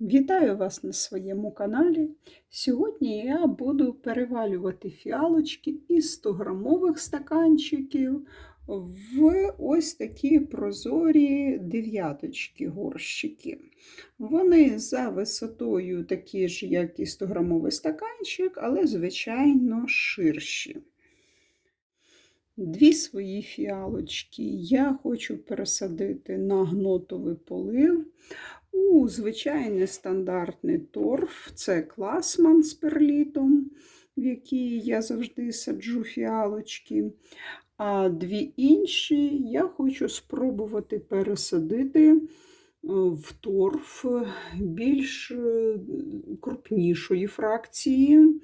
Вітаю вас на своєму каналі. Сьогодні я буду перевалювати фіалочки із 100-грамових стаканчиків в ось такі прозорі дев'яточки горщики. Вони за висотою такі ж, як і 100-грамовий стаканчик, але, звичайно, ширші. Дві свої фіалочки я хочу пересадити на гнотовий полив у звичайний стандартний торф. Це класман з перлітом, в який я завжди саджу фіалочки. А дві інші я хочу спробувати пересадити в торф більш е, крупнішої фракції, е,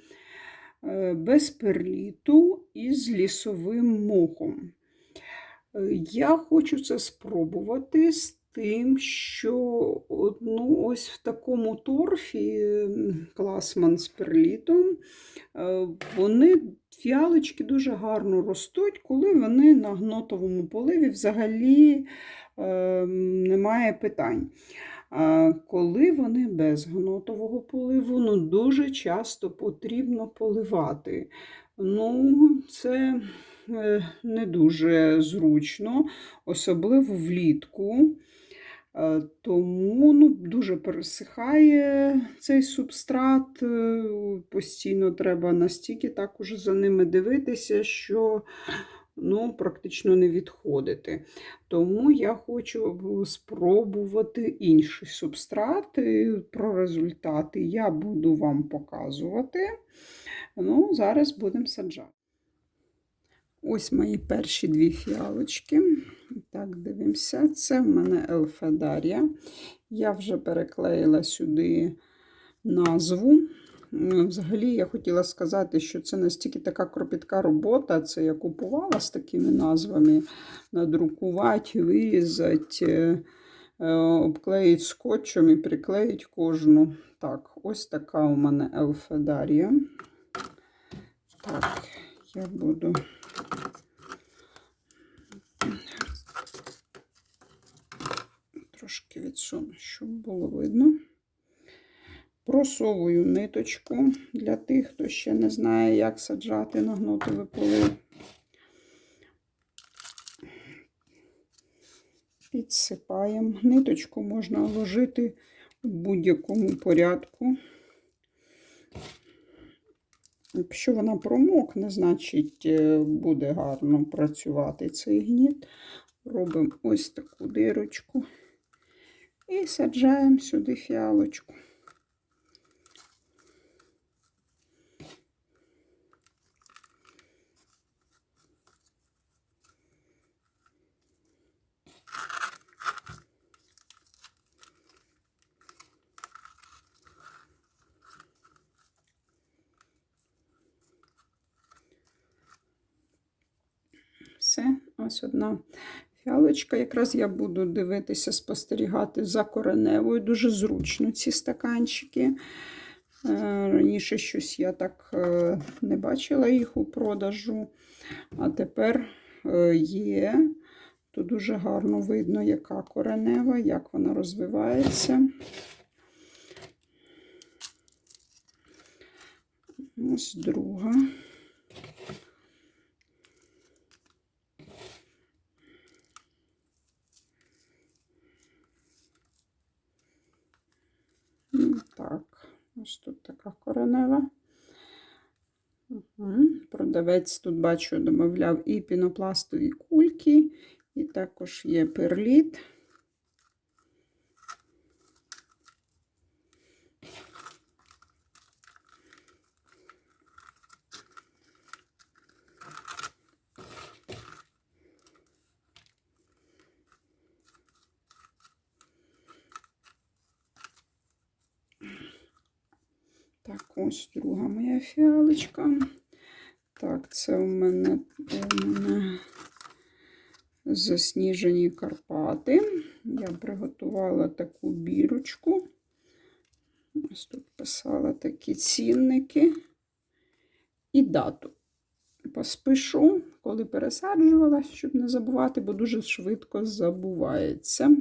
без перліту і з лісовим мохом. Е, Я хочу це спробувати з тим, що ну, ось в такому торфі класман з перлітом, е, вони фіалочки дуже гарно ростуть, коли вони на гнотовому поливі взагалі е, немає питань. А коли вони без гнотового поливу, ну дуже часто потрібно поливати. Ну, це е, не дуже зручно, особливо влітку. Е, Тому ну, дуже пересихає цей субстрат, е, постійно треба настільки так уже за ними дивитися, що ну, практично не відходити. Тому я хочу спробувати інший субстрат. Про результати я буду вам показувати. Ну, Зараз будемо саджати. Ось мої перші дві фіалочки. Так, дивимося. Це в мене Елфедарія. Я вже переклеїла сюди назву. Взагалі, я хотіла сказати, що це настільки така кропітка робота. Це я купувала з такими назвами: надрукувати, вирізати, обклеїти скотчем і приклеїти кожну. Так, ось така у мене Елфедарія. Так, я буду. Трошки відсуну, щоб було видно. Просовую ниточку для тих, хто ще не знає, як саджати на гнотовий полив. Підсипаємо. Ниточку можна вложити в будь-якому порядку. Якщо вона промокне, значить е, буде гарно працювати цей гніт. Робимо ось таку дирочку і саджаємо сюди фіалочку. Все, ось одна фіалочка. Якраз я буду дивитися, спостерігати за кореневою. Дуже зручно ці стаканчики. Е, раніше щось я так е, не бачила їх у продажу, а тепер е, є. Тут дуже гарно видно, яка коренева, як вона розвивається. Ось друга. Так, ось тут така коренева. Угу. Продавець тут, бачу, домовляв і пінопластові кульки, і також є перліт. Так, ось друга моя фіалочка. Так, це у мене, у мене засніжені Карпати. Я приготувала таку бірочку. Ось тут писала такі цінники і дату. Поспишу, коли пересаджувала, щоб не забувати, бо дуже швидко забувається.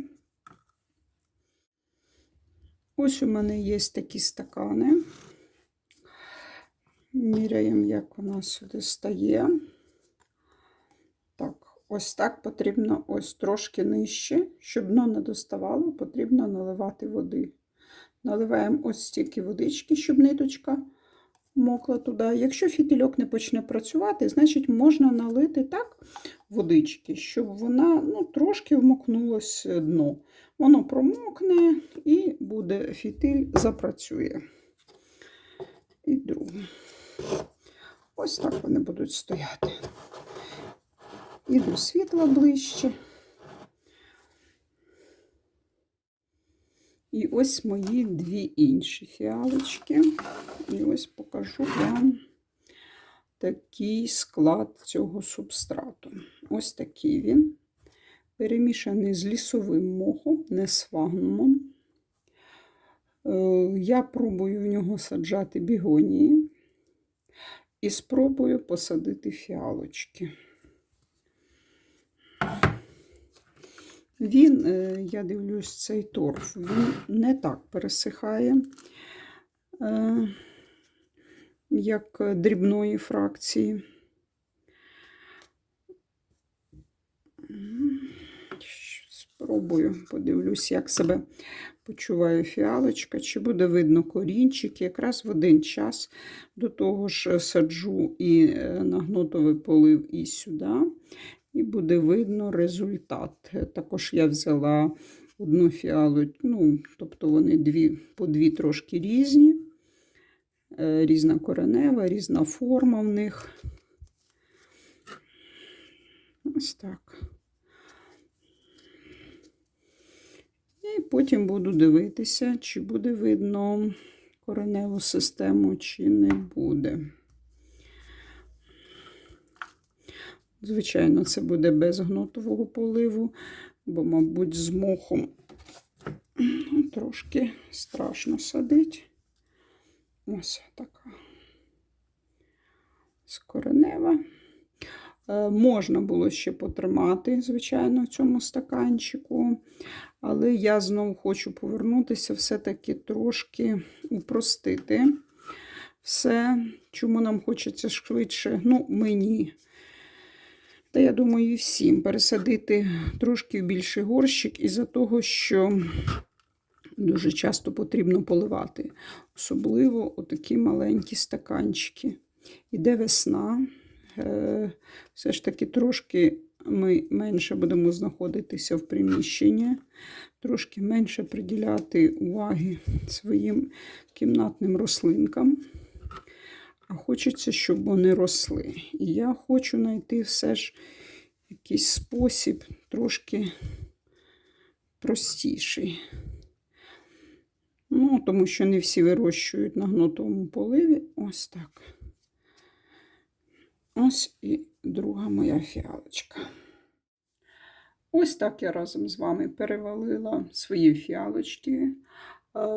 Ось у мене є такі стакани. Міряємо, як вона сюди стає. Так, ось так потрібно ось трошки нижче, щоб дно не доставало, потрібно наливати води. Наливаємо ось стільки водички, щоб ниточка мокла туди. Якщо фітильок не почне працювати, значить можна налити так водички, щоб вона ну, трошки вмокнулось дно. Воно промокне і буде фітиль запрацює. І друге. Ось так вони будуть стояти. І до світла ближче. І ось мої дві інші фіалочки. І ось покажу вам такий склад цього субстрату. Ось такий він. Перемішаний з лісовим мохом, не сфагнумом. Е, Я пробую в нього саджати бігонії і спробую посадити фіалочки. Він, е, я дивлюсь, цей торф, він не так пересихає, е, як дрібної фракції. Спробую, подивлюсь, як себе почуває фіалочка, чи буде видно корінчик. Якраз в один час до того ж саджу і е, на гнотовий полив і сюди, і буде видно результат. Також я взяла одну фіалу, ну, тобто вони дві, по дві трошки різні, е, різна коренева, різна форма в них. Ось так. І потім буду дивитися, чи буде видно кореневу систему, чи не буде. Звичайно, це буде без гнотового поливу, бо, мабуть, з мохом ну, трошки страшно садить. Ось така скоренева. Е, Можна було ще потримати, звичайно, в цьому стаканчику. Але я знову хочу повернутися, все-таки трошки упростити все, чому нам хочеться швидше, ну, мені. Та я думаю, і всім пересадити трошки в більший горщик із-за того, що дуже часто потрібно поливати. Особливо отакі маленькі стаканчики. Іде весна. Е, Все ж таки трошки ми менше будемо знаходитися в приміщенні, трошки менше приділяти уваги своїм кімнатним рослинкам. А хочеться, щоб вони росли. І я хочу знайти все ж якийсь спосіб трошки простіший. Ну, тому що не всі вирощують на гнотовому поливі. Ось так. Ось і друга моя фіалочка. Ось так я разом з вами перевалила свої фіалочки е,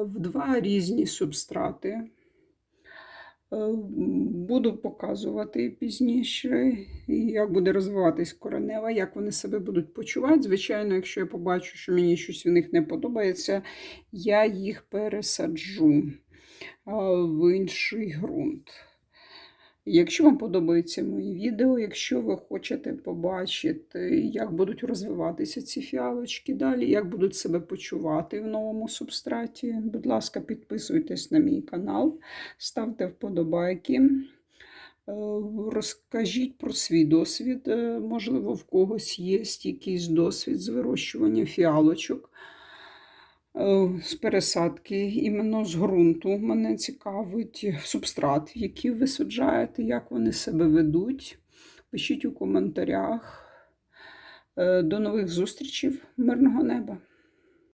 в два різні субстрати. Е, Буду показувати пізніше, як буде розвиватись коренева, як вони себе будуть почувати. Звичайно, якщо я побачу, що мені щось в них не подобається, я їх пересаджу е, в інший ґрунт. Якщо вам подобаються мої відео, якщо ви хочете побачити, як будуть розвиватися ці фіалочки далі, як будуть себе почувати в новому субстраті, будь ласка, підписуйтесь на мій канал, ставте вподобайки. Е, Розкажіть про свій досвід. Е, Можливо, в когось є якийсь досвід з вирощування фіалочок. Е, з пересадки, іменно з ґрунту. Мене цікавить субстрат, який ви саджаєте, як вони себе ведуть. Пишіть у коментарях. Е, До нових зустрічей, мирного неба!